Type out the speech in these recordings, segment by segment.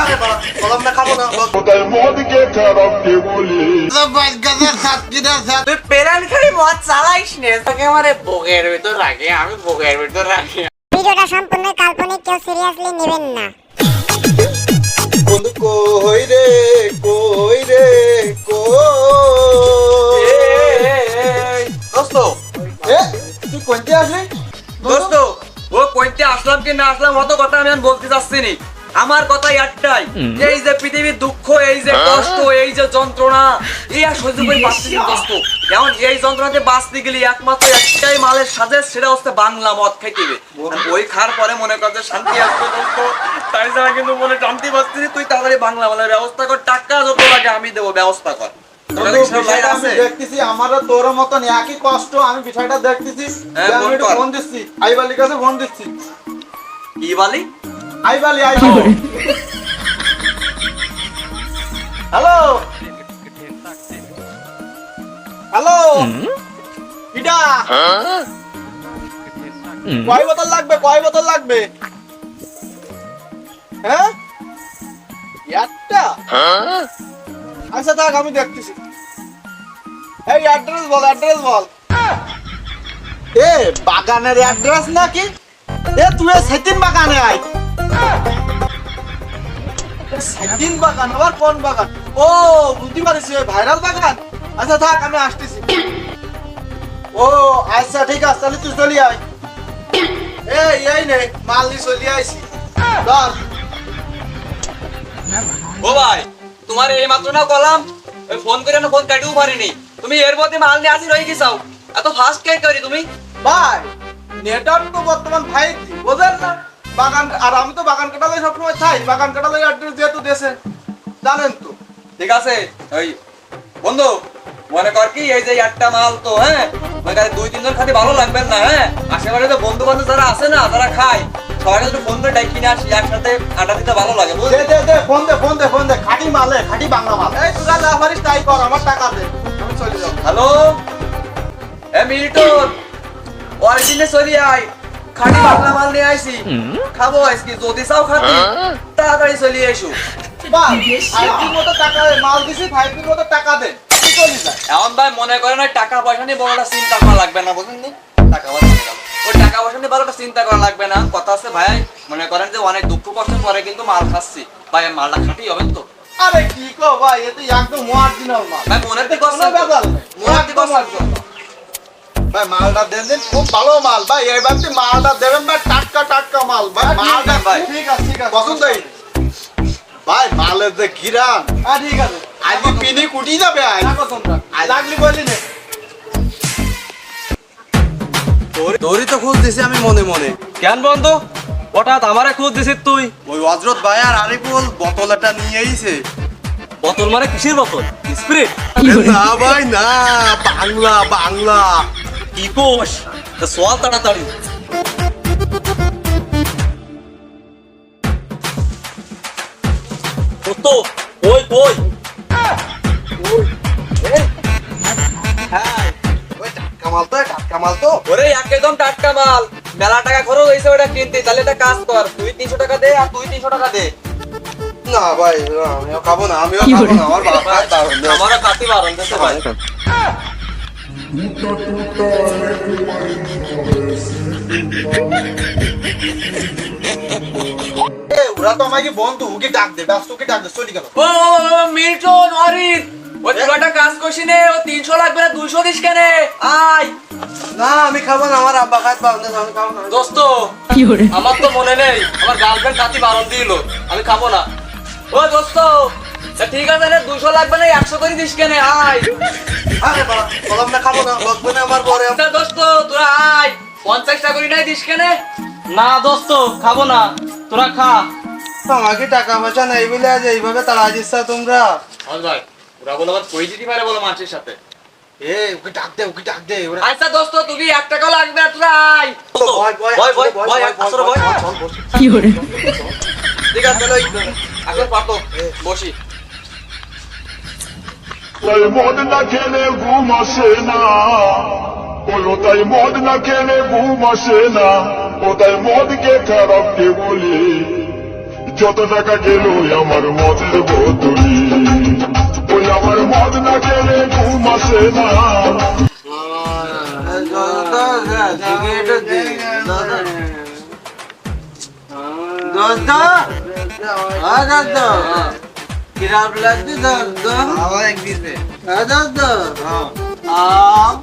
আরে বাবা বললাম না? খাব না বল। কোথায় তুই পেরান খালি মদ চালাইস নে তোকে আমারে বুকের ভিতর রাখি আমি বুকের ভিতর রাখি। ভিডিওটা সম্পূর্ণ কাল্পনিক কেউ সিরিয়াসলি নেবেন না। বন্ধু কই রে কই রে কই? দোস্ত। এ তুই কোনতে আসলি? দোস্ত। ও কইতে আসলাম কি না আসলাম অত কথা আমি বলতে চাচ্ছি নি। আমার কথাই একটাই এই যে পৃথিবীর দুঃখ এই যে কষ্ট এই যে যন্ত্রণা এই আর সহ্য করে বাঁচতে দোস্ত যেমন এই যন্ত্রণাতে বাঁচতে গেলে একমাত্র একটাই মালের সাজে সেটা হচ্ছে বাংলা মদ খাইতে হবে। ওই খার পরে মনে করছে শান্তি আসবে দোস্ত তাই ছাড়া কিন্তু মনে শান্তি পাচ্ছি তুই তাড়াতাড়ি বাংলা মালের ব্যবস্থা কর টাকা যত লাগে আমি দেবো ব্যবস্থা কর। আমি দেখতেছি আমারও তোর মতন একই কষ্ট আমি বিষয়টা দেখতেছি। হ্যাঁ, ফোন একটু কর। ফোন দিচ্ছি আইবালির কাছে ফোন দিচ্ছি। কি বলি? আইবালি আইবালি হ্যালো? হ্যালো? কিটা কয় বোতল লাগবে, কয় বোতল লাগবে? হ্যাঁ? একটা? আচ্ছা থাক, আমি দেখতেছি। এই অ্যাড্রেস বল অ্যাড্রেস বল। এ, বাগানের অ্যাড্রেস নাকি? এ, তুই সেদিন বাগানে আয়। সেদিন বাগান আবার কোন বাগান? ও বুঝতে পারছি ভাইরাল বাগান? আচ্ছা থাক আমি আসতেছি। ও আচ্ছা ঠিক আছে তাহলে তুই চলি আয়। এই এই নে মাল নিয়ে চলি আইছি। চল ও ভাই তোমার এই মাত্র না কলাম ওই ফোন করে না ফোন কাটিও পারিনি। তুমি এর মধ্যে মাল নিয়ে আসি রয়ে গেছাও। এত ফাস্ট কে করি তুমি? ভাই নেটওয়ার্ক তো বর্তমান জি বোঝেন না? বাগান আর আমি তো বাগান কাটালে সবসময় চাই বাগান কাটালে অ্যাড্রেস যেহেতু দেশে জানেন তো। ঠিক আছে ওই বন্ধু মনে কর কি এই যে একটা মাল তো হ্যাঁ? ওই কাছে দুই তিনজন খাতে ভালো লাগবে না হ্যাঁ? আশেপাশে তো বন্ধু বান্ধব যারা আছে না যারা খায় সবাই একটু ফোন করে ডাকি আসি একসাথে আড্ডা দিতে ভালো লাগে দে দে দে ফোন দে ফোন দে ফোন দে খাঁটি মাল হে খাঁটি বাংলা মাল। এই তোরা যা পারিস তাই কর আমার টাকা দে আমি চলে যাব। হ্যালো? এ মিল্টন অরিজিনে চলি আয়। খাটি বাংলা মাল নিয়ে আইছি। খাব আজকে যদি চাও খাবি তাড়াতাড়ি চলি এসো এখন ভাই মনে করেন ওই টাকা পয়সা নিয়ে বড়টা চিন্তা করা লাগবে না বুঝলেন টাকা পয়সা ওই টাকা পয়সা নিয়ে বড়টা চিন্তা করা লাগবে না। কথা আছে ভাই মনে করেন যে অনেক দুঃখ কষ্ট পরে কিন্তু মাল খাচ্ছি। ভাই মালটা খাটি হবে তো। আরে কি কো ভাই এ তো একদম অরিজিনাল মাল। ভাই মনের দিকে নেই। মনের দিকে original। ভাই মালটা দেন দেন খুব ভালো মাল। ভাই এবার মালটা দেবেন ভাই টাটকা টাটকা মাল। ভাই মালটা ভাই। ঠিক আছে ঠিক আছে। পছন্দ ভাই মালের যে হ্যাঁ ঠিক আছে। আজ পিনি কুটি যাবে আজ? লাগলি বললি না। তোরই তো খোঁজ দিছি আমি মনে মনে। কেন বন্ধু? হঠাৎ আমারে খোঁজ দিছিস তুই? ওই হজরত ভাই আর আরিফুল বোতলটা নিয়ে আইছে। বোতল মানে কিসের বোতল? স্পিরিট না ভাই না বাংলা বাংলা। কি কোষ সোয়াল তাড়াতাড়ি তো ওই ওই টাটকা তো টাটকা তো ওরে একদম টাটকা মাল। মেলা টাকা খরচ হয়েছে ওটা কিনতে। তাহলে একটা কাজ কর তুই তিনশো টাকা দে আর তুই তিনশো টাকা দে। না ভাই আমিও খাব না আমিও খাব না আমার বাবা আমারও বারণ দিতে ভাই। এ ওরা তো আমাকে বন্ধু ওকে ডাক দে ব্যস্ত ওকে ডাক দে চলি গেল। ও মিল্টন অরিত তুই একটা কাজ করছি নে ও তিনশো লাগবে না দুইশো দিস কেন। আয়। না আমি খাব না আমার আব্বা খায় দারুণ আমি খাব না। দোস্ত আমার তো মনে নেই আমার গার্লফ্রেন্ড কাতি বারণ দিল আমি খাব না। ও দোস্ত ঠিক আছে রে দুশো লাগবে না একশো করে দিস কেন আয় আরে বাবা বললাম না খাব না লাগবে না আমার পরে তা দোস্ত তোরা আয় পঞ্চাশ টাকা করে নাই দিস কেন না দোস্ত খাব না তোরা খা আমাকে টাকা পয়সা নেই বলে আজ এইভাবে তাড়া দিচ্ছ তোমরা হল ভাই ওরা বলো আবার কই দিতে পারে বলো মানুষের সাথে এ ওকে ডাক দে ওকে ডাক দে ওরা আচ্ছা দোস্ত তুই এক টাকা লাগবে তোরা আয় ভয়, ভয়, ভয় ভয় ভয়, ভয় ভয়, আসলে ভয় ভয়, চল, বস। ঠিক আছে তাহলে এখন পাতো বসি তাই মদ না খেলে ঘুম আসে না বলো তাই মদ না খেলে ঘুম আসে না ও তাই মদকে খারাপ কে বলি যত টাকা গেল আমার মদের বোতলি ওই আমার মদ না খেলে ঘুম আসে না দোস্ত হ্যাঁ কিরাম লাগছে দোস্ত আবার এক দিবে হ্যাঁ দোস্ত আম।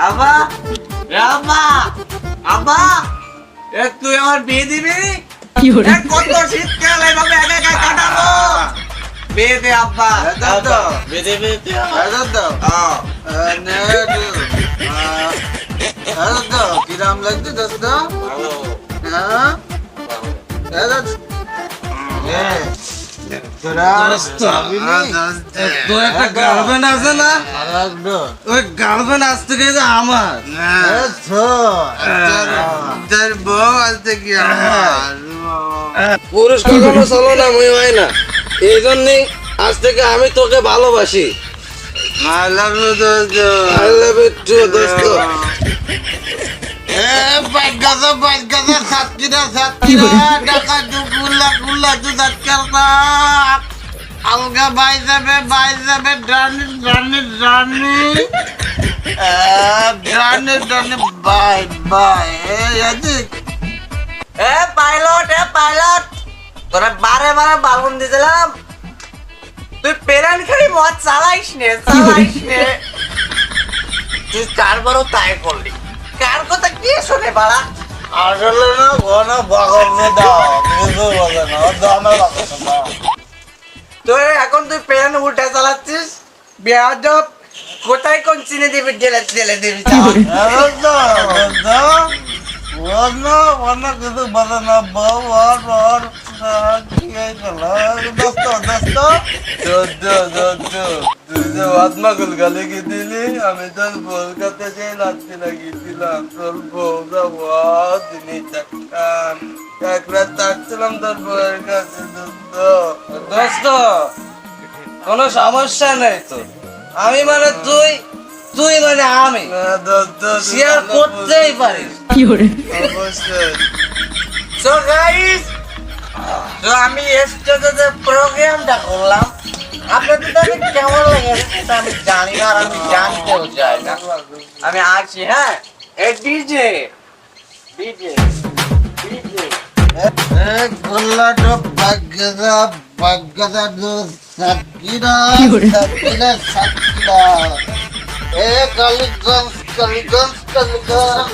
আবা। রামা। আবা। এ তুই আমার বিয়ে দিবি? এ কত শীতকাল এভাবে একা একা কাটাবো। বিয়ে দে আব্বা। দোস্ত বিয়ে দে বিয়ে দে হ্যাঁ দোস্ত হ্যাঁ। নে হ্যাঁ দোস্ত কিরাম হ্যাঁ। হ্যাঁ দোস্ত তোর আমার। তোর বউ আজ থেকে আমার। পুরুষ কখনো চলো না মই হয় না। এই জন্যই আজ থেকে আমি তোকে ভালোবাসি। আই লাভ ইউ দোস্ত। আই লাভ ইউ টু দোস্ত। বাই বাই এ এ তোরা বারে বারে বালুন দিছিলাম। তুই পেরান খালি মদ চালাইস নে চালাইস নে। তুই বড় তাই করলি। কার কথা কি শুনে বাড়া? আসলে না ঘন বগলে দাও কিছু বলে না দমে দাও এখন তুই পেরান উল্টা চালাচ্ছিস? বেয়াদব কোথায় কোন চিনে দিবি ঢেলে ঢেলে দিবি? আমি তোর কলকাতা লাগিয়েছিলাম তোর বউরা এক রাত থাকছিলাম তোর বউয়ের কাছে দোস্ত দোস্ত কোনো সমস্যা নেই তো। আমি মানে তুই তুই মানে আমি। শেয়ার করতেই পারিস। অবশ্যই সো গাইস তো আমি স্টেজে প্রোগ্রামটা করলাম আপনাদের কেমন সেটা আমি জানি না আর আমি জানতেও চাই না। আমি আছি হ্যাঁ? এ ডিজে ডিজে ডিজে গোল্লাটো বাগ্গাদা বাগ্গাদা দো সাকিরা সাকিরা সাকিরা। এ কালীগঞ্জ কালীগঞ্জ কালীগঞ্জ।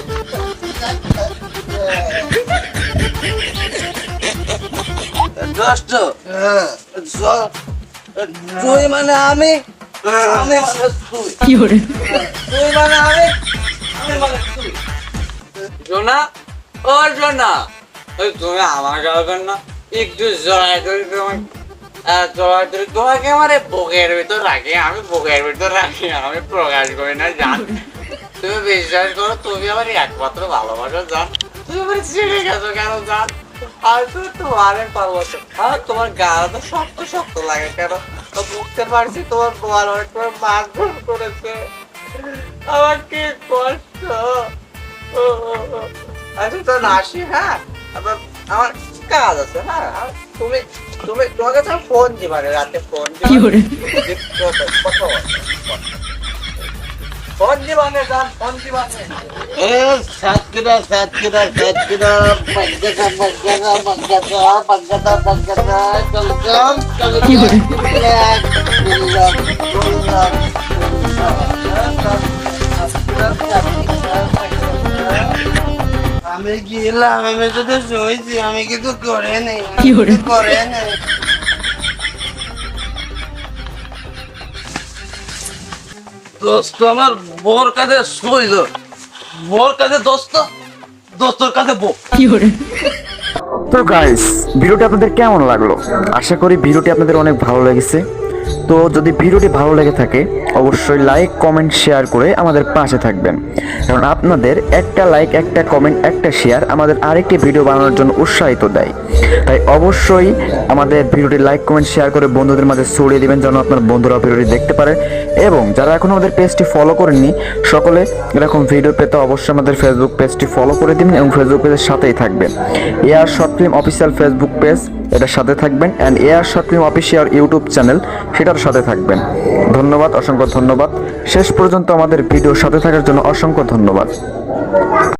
দোস্ত তুই মানে আমি? আমি মানে তুই। তুই মানে আমি? আমি মানে তুই। সোনা ও সোনা ওই তুমি আমার গার্লফ্রেন্ড না? একটু জড়াই ধরি তোমার জড়াই ধরি। তোমাকে আমার বুকের ভিতর রাখি। আমি বুকের ভিতর রাখি আমি প্রকাশ করি না জান। তুমি বিশ্বাস করো তুমি আমার একমাত্র ভালোবাসা জান। তুমি আমার ছেড়ে গেছো কেন জান? আর তুমি তোমারে পারব আর তোমার গাল তো শক্ত শক্ত লাগে কেন? বুঝতে পারছি তোমার বল অনেক তোমার মাছ করেছে। আমার কি কষ্ট? ও, ও, ও। আচ্ছা তো আসি হ্যাঁ? আবার আমার কাজ আছে হ্যাঁ? তুমি তুমি তোমাকে তো ফোন দিবারে রাতে ফোন কথা আমি গেলাম আমি তো তো শুয়েছি আমি কিছু করে নেই কি করে নেই। দোস্ত আমার বর কাছে শুইল বোর কাছে দোস্ত দোস্তর কাছে বউ। তো গাইস ভিডিওটি আপনাদের কেমন লাগল? আশা করি ভিডিওটি আপনাদের অনেক ভালো লেগেছে। তো যদি ভিডিওটি ভালো লেগে থাকে, অবশ্যই লাইক কমেন্ট শেয়ার করে আমাদের পাশে থাকবেন। কারণ আপনাদের একটা লাইক একটা কমেন্ট একটা শেয়ার আমাদের আরেকটি ভিডিও বানানোর জন্য উৎসাহিত দেয়। তাই অবশ্যই আমাদের ভিডিওটি লাইক কমেন্ট শেয়ার করে বন্ধুদের মাঝে ছড়িয়ে দিবেন যেন আপনার বন্ধুরা ভিডিওটি দেখতে পারে। এবং যারা এখন আমাদের পেজটি ফলো করেননি, সকলে এরকম ভিডিও পেতে অবশ্যই আমাদের ফেসবুক পেজটি ফলো করে দিবেন এবং ফেসবুক পেজের সাথেই থাকবেন। Air short film official Facebook page এটার সাথে থাকবেন and air short film official YouTube channel সেটার সাথে থাকবেন। ধন্যবাদ, অসংখ্য ধন্যবাদ। শেষ পর্যন্ত আমাদের ভিডিও সাথে থাকার জন্য অসংখ্য ধন্যবাদ।